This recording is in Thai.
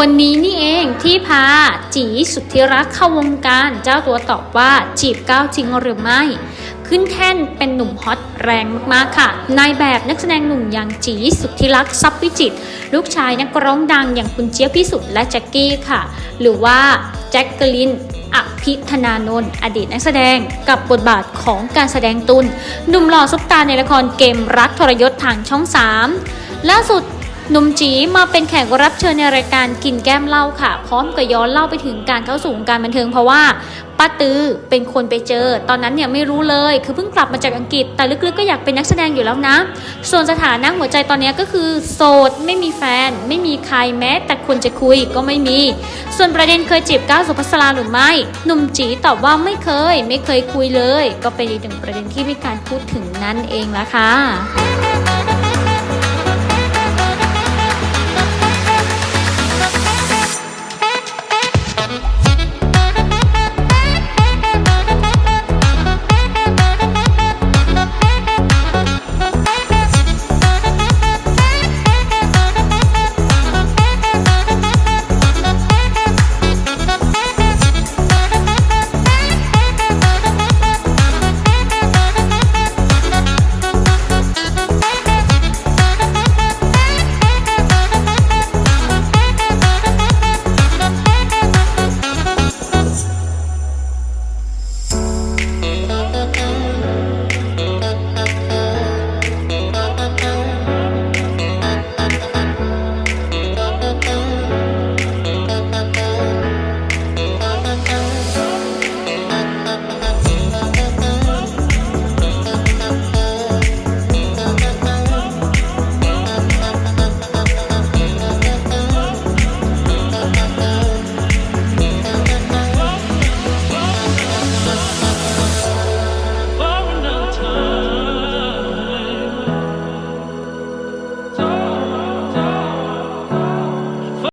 คนนี้นี่เองที่พาจีสุที่รักเข้าวงการ เจ้าตัวตอบว่าจีบก้าวจริงหรือไม่ ขึ้นแท่นเป็นหนุ่มฮอตแรงมากๆค่ะ นายแบบนักแสดงหนุ่มอย่างจีสุที่รักทรัพย์วิจิต ลูกชายนักร้องดังอย่างคุณเจี๊ยบพิสุทธิ์และแจ็คกี้ค่ะ หรือว่าแจ็คเกอลินอภิธนานนท์อดีตนักแสดงกับบทบาทของการแสดงตุนหนุ่มหล่อซุปตาในละครเกมรักทรยศทางช่อง 3 ล่าสุด หนุ่มจีมาเป็นแขกรับเชิญในรายการกินแก้มเหล้าค่ะ พร้อมกับย้อนเล่าไปถึงการเข้าสู่วงการบันเทิงเพราะว่าป้าตือเป็นคนไปเจอ ตอนนั้นเนี่ยไม่รู้เลย คือเพิ่งกลับมาจากอังกฤษ แต่ลึกๆก็อยากเป็นนักแสดงอยู่แล้วนะ ส่วนสถานะหัวใจตอนนี้ก็คือโสดไม่มีแฟน ไม่มีใครแม้ แต่คนจะคุยก็ไม่มี ส่วนประเด็นเคยจีบก้าวสุภาษราหรือไม่หนุ่มจีตอบว่าไม่เคย ไม่เคยคุยเลย ก็เป็นอีกหนึ่งประเด็นที่มีการพูดถึงนั่นเองละค่ะ